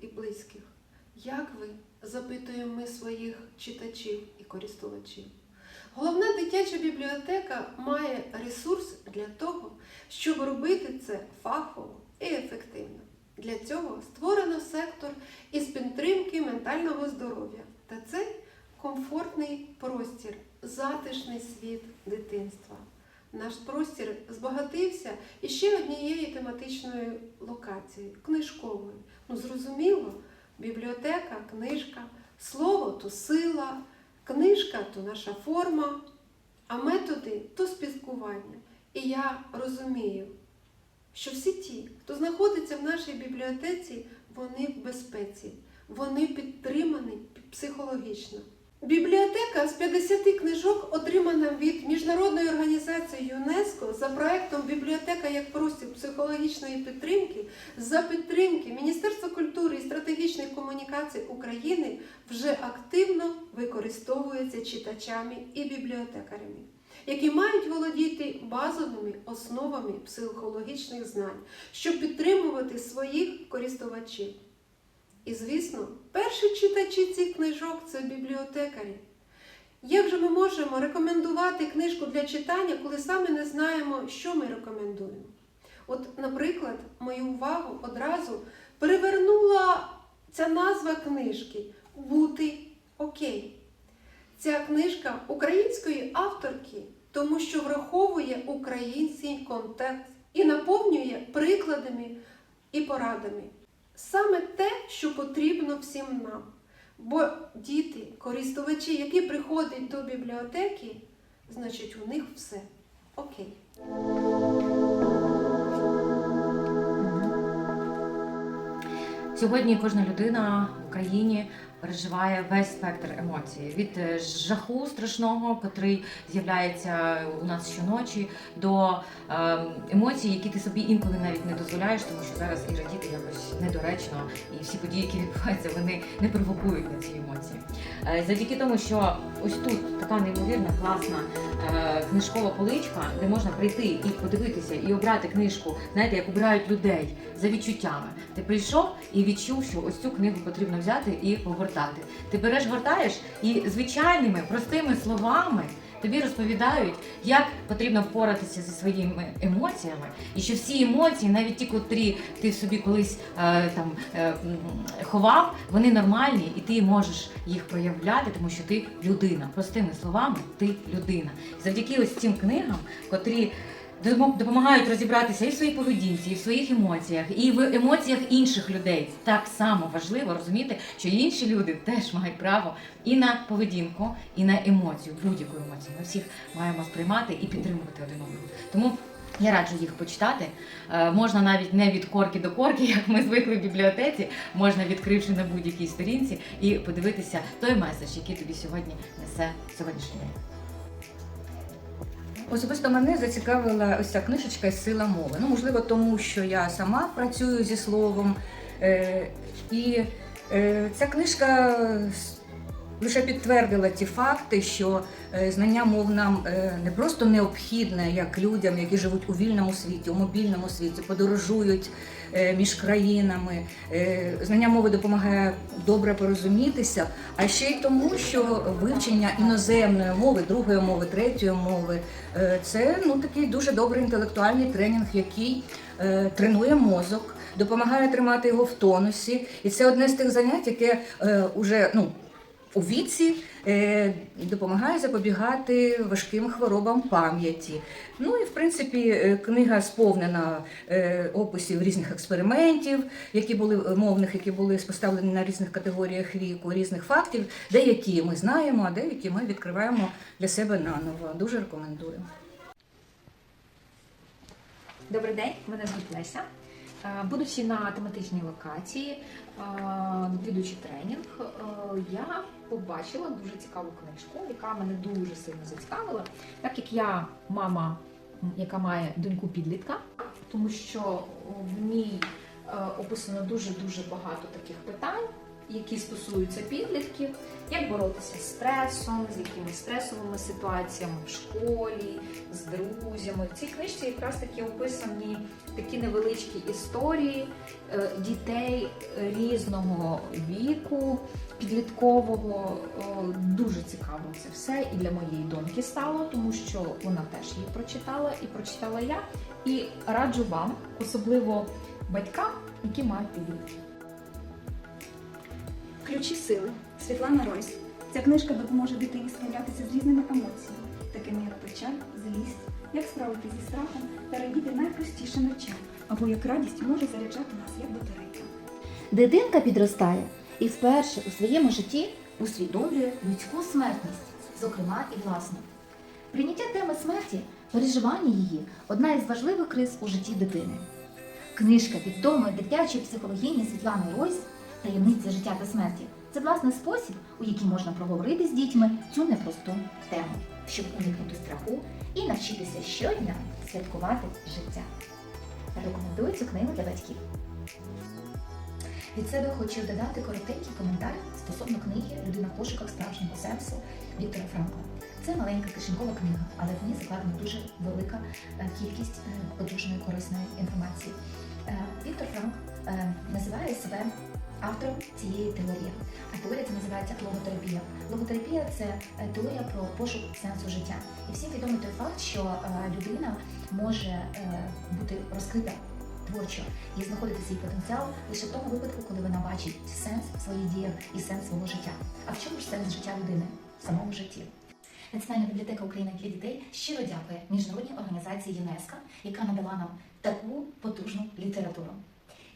і близьких. Як ви? запитуємо ми своїх читачів і користувачів. Головна дитяча бібліотека має ресурс для того, щоб робити це фахово і ефективно. Для цього створено сектор із підтримки ментального здоров'я. Та це комфортний простір, затишний світ дитинства. Наш простір збагатився іще однією тематичною локацією книжковою. Ну, зрозуміло, бібліотека, книжка, слово то сила, книжка то наша форма, а методи то спілкування. І я розумію, що всі ті, хто знаходиться в нашій бібліотеці, вони в безпеці, вони підтримані психологічно. Бібліотека з 50 книжок отримана від міжнародної організації ЮНЕСКО за проектом Бібліотека як простір психологічної підтримки за підтримки Міністерства культури і стратегічних комунікацій України вже активно використовується читачами і бібліотекарями, які мають володіти базовими основами психологічних знань, щоб підтримувати своїх користувачів. І, звісно, перші читачі цих книжок це бібліотекарі. Як же ми можемо рекомендувати книжку для читання, коли саме не знаємо, що ми рекомендуємо? От, наприклад, мою увагу одразу перевернула ця назва книжки Бути окей. Ця книжка української авторки, тому що враховує український контекст і наповнює прикладами і порадами. Саме те, що потрібно всім нам. Бо діти, користувачі, які приходять до бібліотеки, значить у них все окей. Сьогодні кожна людина в Україні переживає весь спектр емоцій від е, жаху страшного, котрий з'являється у нас щоночі, до е, емоцій, які ти собі інколи навіть не дозволяєш, тому що зараз і радіти якось недоречно, і всі події, які відбуваються, вони не провокують на ці емоції. Е, завдяки тому, що ось тут така неймовірна, класна е, книжкова поличка, де можна прийти і подивитися, і обрати книжку, знаєте, як обирають людей за відчуттями. Ти прийшов і відчув, що ось цю книгу потрібно взяти і погортати. Ти береш, гортаєш і звичайними простими словами. Тобі розповідають, як потрібно впоратися зі своїми емоціями, і що всі емоції, навіть ті, котрі ти собі колись е, там е, ховав, вони нормальні, і ти можеш їх проявляти, тому що ти людина. Простими словами, ти людина. Завдяки ось цим книгам, котрі допомагають розібратися і в своїй поведінці, і в своїх емоціях, і в емоціях інших людей. Так само важливо розуміти, що інші люди теж мають право і на поведінку, і на емоцію, будь-яку емоцію. Ми всіх маємо сприймати і підтримувати один одного. Тому я раджу їх почитати. Е, можна навіть не від корки до корки, як ми звикли в бібліотеці, можна відкривши на будь-якій сторінці і подивитися той меседж, який тобі сьогодні несе сьогоднішній день. Особисто мене зацікавила ось ця книжечка Сила мови. Ну, можливо, тому що я сама працюю зі словом. Е, і е, ця книжка лише підтвердила ті факти, що е, знання мов нам е, не просто необхідне як людям, які живуть у вільному світі, у мобільному світі, подорожують е, між країнами. Знання мови допомагає добре порозумітися, а ще й тому, що вивчення іноземної мови, другої мови, третьої мови це ну такий дуже добрий інтелектуальний тренінг, який тренує мозок, допомагає тримати його в тонусі. І це одне з тих занять, яке уже ну. У віці е, допомагає запобігати важким хворобам пам'яті. Ну і в принципі е, книга сповнена е, описів різних експериментів, які були мовних, які були поставлені на різних категоріях віку, різних фактів. Деякі ми знаємо, а деякі ми відкриваємо для себе наново. Дуже рекомендую. Добрий день, мене звуть Леся. Будучи на тематичній локації, відвідуючи тренінг, я побачила дуже цікаву книжку, яка мене дуже сильно зацікавила, так як я мама, яка має доньку підлітка, тому що в ній е, описано дуже дуже багато таких питань, які стосуються підлітків, як боротися з стресом, з якимись стресовими ситуаціями в школі, з друзями. В цій книжці якраз таки описані такі невеличкі історії дітей е, різного віку, підліткового. Дуже цікаво це все і для моєї доньки стало, тому що вона теж її прочитала і прочитала я. І раджу вам, особливо батькам, які мають підлітків. Ключі сили Світлана Ройс. Ця книжка допоможе дитині справлятися з різними емоціями, такими як печаль, злість, як справитися зі страхом та радіти найпростішим речам, або як радість може заряджати нас як батарейка. Дитинка підростає і вперше у своєму житті усвідомлює людську смертність, зокрема і власну. Прийняття теми смерті, переживання її одна із важливих криз у житті дитини. Книжка відомої дитячої психологині Світлани Ройс Таємниця життя та смерті це власне спосіб, у який можна проговорити з дітьми цю непросту тему, щоб уникнути страху і навчитися щодня святкувати життя. Рекомендую цю книгу для батьків. Від себе хочу додати коротенький коментар стосовно книги Людина в пошуках справжнього сенсу Віктора Франкла. Це маленька кишенькова книга, але в ній закладена дуже велика е, кількість е, потужної корисної інформації. Е, Віктор Франк називає себе автором цієї теорії. А теорія це називається логотерапія. Логотерапія це е, теорія про пошук сенсу життя. І всім відомий той факт, що е, людина може е, бути розкрита творчо і знаходити свій потенціал лише в тому випадку, коли вона бачить сенс в своїх діях і сенс свого життя. А в чому ж сенс життя людини? В самому житті. Національна бібліотека України для дітей щиро дякує міжнародній організації ЮНЕСКО, яка надала нам таку потужну літературу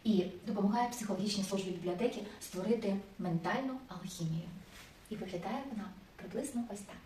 і допомагає психологічній службі бібліотеки створити ментальну алхімію. І виглядає вона приблизно ось так.